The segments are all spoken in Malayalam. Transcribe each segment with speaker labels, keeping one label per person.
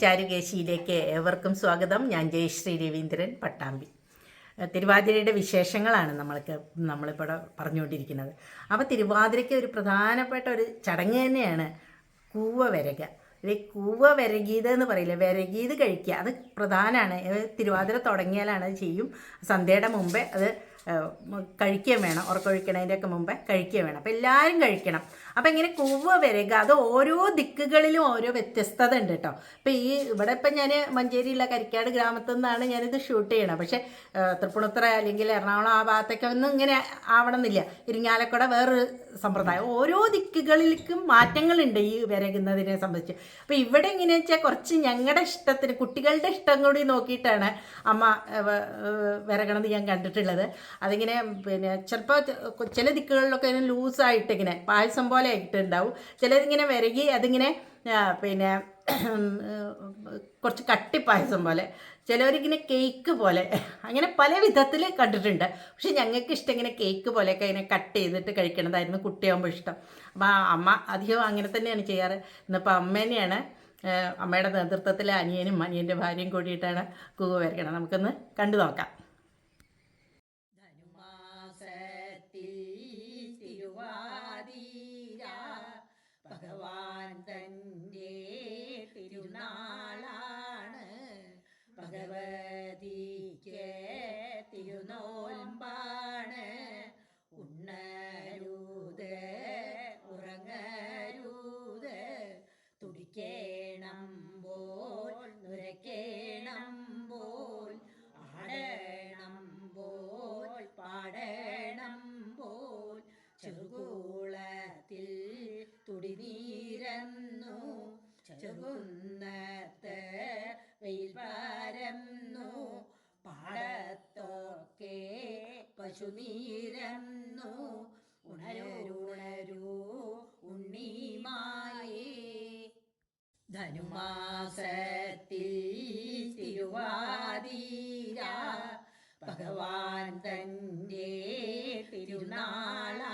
Speaker 1: ചാരുകേശിയിലേക്ക് ഏവർക്കും സ്വാഗതം. ഞാൻ ജയശ്രീ രവീന്ദ്രൻ പട്ടാമ്പി. തിരുവാതിരയുടെ വിശേഷങ്ങളാണ് നമ്മൾക്ക് നമ്മളിപ്പോൾ പറഞ്ഞുകൊണ്ടിരിക്കുന്നത്. അപ്പോൾ തിരുവാതിരയ്ക്ക് ഒരു പ്രധാനപ്പെട്ട ഒരു ചടങ്ങ് തന്നെയാണ് കൂവ വരക ഈ കൂവ വരകിയത് എന്ന് പറയില്ല വരകീത് കഴിക്കുക. അത് പ്രധാനമാണ് തിരുവാതിര തുടങ്ങിയാലാണ് അത് ചെയ്യും. സന്ധ്യയുടെ മുമ്പേ അത് കഴിക്കുകയും വേണം ഉറക്കൊഴിക്കണതിന്റെയൊക്കെ മുമ്പേ കഴിക്കുകയും വേണം. അപ്പോൾ എല്ലാവരും കഴിക്കണം. അപ്പോൾ ഇങ്ങനെ കൂവ വരക അത് ഓരോ ദിക്കുകളിലും ഓരോ വ്യത്യസ്തത ഉണ്ട് കേട്ടോ. ഇപ്പോൾ ഈ ഇവിടെ ഇപ്പം ഞാൻ മഞ്ചേരിയിലെ കരിക്കാട് ഗ്രാമത്തിൽ നിന്നാണ് ഞാനിത് ഷൂട്ട് ചെയ്യണം പക്ഷേ തൃപ്പുണിത്ര അല്ലെങ്കിൽ എറണാകുളം ആ ഭാഗത്തൊക്കെ ഒന്നും ഇങ്ങനെ ആവണമെന്നില്ല. ഇരിങ്ങാലക്കുട വേറൊരു സമ്പ്രദായം. ഓരോ ദിക്കുകളിലേക്കും മാറ്റങ്ങളുണ്ട് ഈ വരകുന്നതിനെ സംബന്ധിച്ച്. അപ്പോൾ ഇവിടെ എങ്ങനെയാണെന്ന് വെച്ചാൽ കുറച്ച് ഞങ്ങളുടെ ഇഷ്ടത്തിന് കുട്ടികളുടെ ഇഷ്ടം കൂടി നോക്കിയിട്ടാണ് അമ്മ ഏഹ്, വ- ഏഹ്, വിറകണത് ഞാൻ കണ്ടിട്ടുള്ളത്. അതിങ്ങനെ പിന്നെ ചിലപ്പോൾ ചില ദിക്കുകളിലൊക്കെ ഇങ്ങനെ ലൂസായിട്ട് ഇങ്ങനെ പായസം പോലെ ആയിട്ടുണ്ടാവും. ചിലതിങ്ങനെ വിരകി അതിങ്ങനെ പിന്നെ കുറച്ച് കട്ടി പായസം പോലെ. ചിലവരിങ്ങനെ കേക്ക് പോലെ. അങ്ങനെ പല വിധത്തിൽ കണ്ടിട്ടുണ്ട്. പക്ഷെ ഞങ്ങൾക്ക് ഇഷ്ടം ഇങ്ങനെ കേക്ക് പോലെയൊക്കെ ഇങ്ങനെ കട്ട് ചെയ്തിട്ട് കഴിക്കണതായിരുന്നു കുട്ടിയാകുമ്പോൾ ഇഷ്ടം. അപ്പോൾ അമ്മ അധികം അങ്ങനെ തന്നെയാണ് ചെയ്യാറ്. ഇന്നിപ്പോൾ അമ്മ തന്നെയാണ് അമ്മയുടെ നേതൃത്വത്തിൽ അനിയനും അനിയന്റെ ഭാര്യയും കൂടിയിട്ടാണ് കൂവ് വരയ്ക്കണം നമുക്കൊന്ന് കണ്ടു നോക്കാം.
Speaker 2: പശുനീരന്നു ഉണരുണരൂ ഉണ്ണിമായേ. ധനുമാസത്തിൽ തിരുവാതിര ഭഗവാൻ തന്റെ തിരുനാളാണ്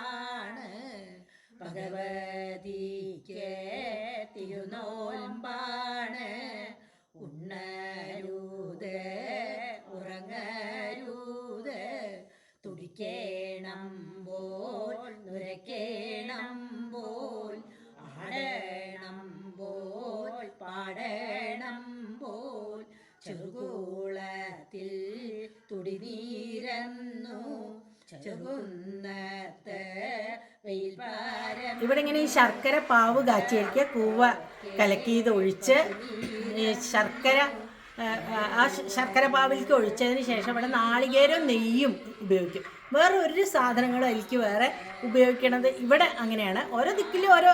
Speaker 2: തുടിക്കേണം പോൽ നുരക്കേണം പോൽ. ആടണം പോൽ പാടണം പോൽ. ചെറുകൂളത്തിൽ തുടിനീരന്നു.
Speaker 1: ഇവിടെ ഇങ്ങനെ ഈ ശർക്കര പാവ് കാച്ചിയിരിക്കുക കൂവ കലക്കിയത് ഒഴിച്ച് ഈ ശർക്കര ആ, ശർക്കര പാവിലേക്ക് ഒഴിച്ചതിന് ശേഷം ഇവിടെ നാളികേരവും നെയ്യും ഉപയോഗിക്കും. വേറെ ഒരു സാധനങ്ങളും അതിലേക്ക് വേറെ ഉപയോഗിക്കണത് ഇവിടെ അങ്ങനെയാണ്. ഓരോ ദിക്കിലും ഓരോ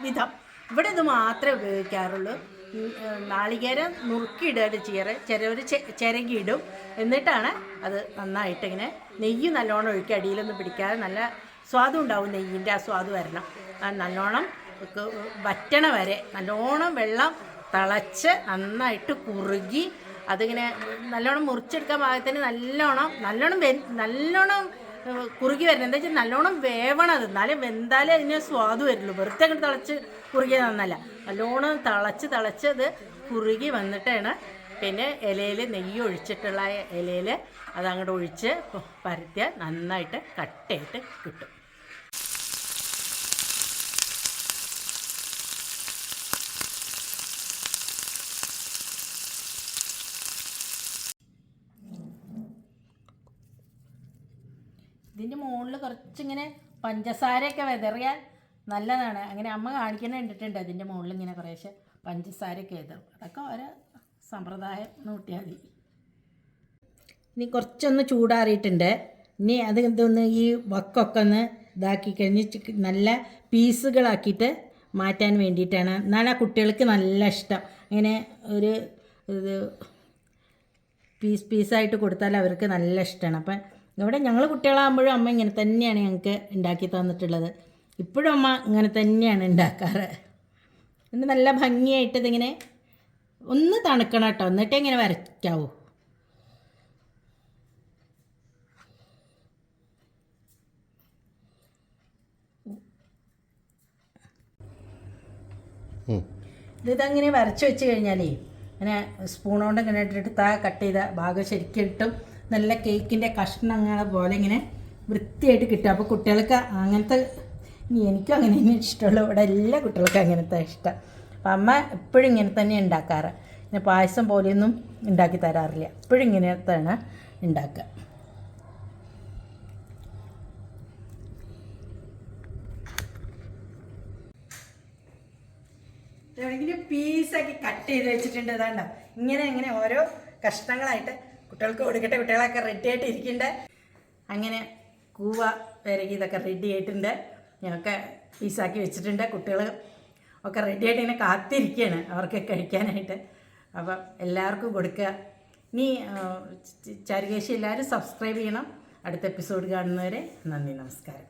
Speaker 1: വിധം. ഇവിടെ ഇത് മാത്രമേ ഉപയോഗിക്കാറുള്ളൂ. നാളികേരം നുറുക്കിയിടുകയാണ് ചീറ് ചിലവർ ചിരകിയിടും. എന്നിട്ടാണ് അത് നന്നായിട്ട് ഇങ്ങനെ നെയ്യ് നല്ലോണം ഒഴിക്കുക. അടിയിലൊന്നും പിടിക്കാതെ നല്ല സ്വാദും ഉണ്ടാവും നെയ്യിന്റെ ആ സ്വാദ് വരണം. നല്ലോണം വറ്റണ വരെ നല്ലോണം വെള്ളം തിളച്ച് നന്നായിട്ട് കുറുകി അതിങ്ങനെ നല്ലോണം മുറിച്ചെടുക്കാൻ പാകത്തിന് നല്ലോണം നല്ലോണം വെ നല്ലോണം കുറുകി വരണം. എന്താ വെച്ചാൽ നല്ലോണം വേവണം അത്. എന്നാലും വെന്താലേ അതിന് സ്വാദ് വരുള്ളൂ. വെറുതെ അങ്ങോട്ട് തിളച്ച് കുറുകിയത് നന്നല്ല നല്ലോണം തിളച്ച് തിളച്ച് അത് കുറുകി വന്നിട്ടാണ് പിന്നെ ഇലയിൽ നെയ്യ് ഒഴിച്ചിട്ടുള്ള ഇലയിൽ അതങ്ങോട്ട് ഒഴിച്ച് പരത്തിയാൽ നന്നായിട്ട് കട്ടയായിട്ട് കിട്ടും. ഇതിന്റെ മുകളിൽ കുറച്ചിങ്ങനെ പഞ്ചസാരയൊക്കെ വിതറിയാൽ നല്ലതാണ്. അങ്ങനെ അമ്മ കാണിക്കുന്ന കണ്ടിട്ടുണ്ട് അതിന്റെ മുകളിൽ ഇങ്ങനെ കുറേശ്ശെ പഞ്ചസാരയൊക്കെ വിതറും. അതൊക്കെ ഓരോ സമ്പ്രദായം നോട്ടിയാൽ മതി. ഇനി കുറച്ചൊന്ന് ചൂടാറിയിട്ടുണ്ട്. ഇനി അത് ഇതൊന്ന് ഈ വക്കൊക്കെ ഒന്ന് ഇതാക്കി കഴിഞ്ഞ് നല്ല പീസുകളാക്കിയിട്ട് മാറ്റാൻ വേണ്ടിയിട്ടാണ്. എന്നാണ് ആ കുട്ടികൾക്ക് നല്ല ഇഷ്ടം. അങ്ങനെ ഒരു ഇത് പീസ് പീസായിട്ട് കൊടുത്താൽ അവർക്ക് നല്ല ഇഷ്ടമാണ്. അപ്പം ഇവിടെ ഞങ്ങൾ കുട്ടികളാകുമ്പോഴും അമ്മ ഇങ്ങനെ തന്നെയാണ് ഞങ്ങൾക്ക് ഉണ്ടാക്കി തന്നിട്ടുള്ളത്. ഇപ്പോഴും അമ്മ ഇങ്ങനെ തന്നെയാണ് ഉണ്ടാക്കാറ് എന്നിട്ട് നല്ല ഭംഗിയായിട്ട് ഇതിങ്ങനെ ഒന്ന് തണുക്കണം കേട്ടോ. എന്നിട്ടേ ഇങ്ങനെ വരയ്ക്കാവൂ. ഇതങ്ങനെ വരച്ച് വെച്ച് കഴിഞ്ഞാലേ ഇങ്ങനെ സ്പൂൺ കൊണ്ട് ഇങ്ങനെ ഇട്ടിട്ട് താ കട്ട് ചെയ്ത ഭാഗം ശരിക്കും ഇട്ടും നല്ല കേക്കിന്റെ കഷ്ണങ്ങൾ പോലെ ഇങ്ങനെ വൃത്തിയായിട്ട് കിട്ടും. അപ്പോൾ കുട്ടികൾക്ക് അങ്ങനത്തെ എനിക്കും അങ്ങനെ തന്നെ ഇഷ്ടമുള്ളൂ ഇവിടെ എല്ലാ കുട്ടികൾക്കും അങ്ങനത്തെ ഇഷ്ടം. അപ്പം അമ്മ എപ്പോഴും ഇങ്ങനെ തന്നെ ഉണ്ടാക്കാറ്. പിന്നെ പായസം പോലെയൊന്നും ഉണ്ടാക്കി തരാറില്ല. എപ്പോഴും ഇങ്ങനത്തെയാണ് ഉണ്ടാക്കുക. പീസാക്കി കട്ട് ചെയ്ത് വെച്ചിട്ടുണ്ട്. ഇതാണ്ടോ. ഇങ്ങനെ ഇങ്ങനെ ഓരോ കഷ്ണങ്ങളായിട്ട് കുട്ടികൾക്ക് കൊടുക്കട്ടെ കുട്ടികളൊക്കെ റെഡി ആയിട്ട് ഇരിക്കണ്ടേ? അങ്ങനെ കൂവ പെരകി ഇതൊക്കെ റെഡി ആയിട്ടുണ്ട്. ഞങ്ങൾക്ക് പീസാക്കി വെച്ചിട്ടുണ്ട്. കുട്ടികൾ ഒക്കെ റെഡി ആയിട്ട് ഇങ്ങനെ കാത്തിരിക്കുകയാണ് അവർക്ക് കഴിക്കാനായിട്ട്. അപ്പം എല്ലാവർക്കും കൊടുക്കുക. നീ ചാരുകേശി എല്ലാവരും സബ്സ്ക്രൈബ് ചെയ്യണം. അടുത്ത എപ്പിസോഡ് കാണുന്നവരെ നന്ദി നമസ്കാരം.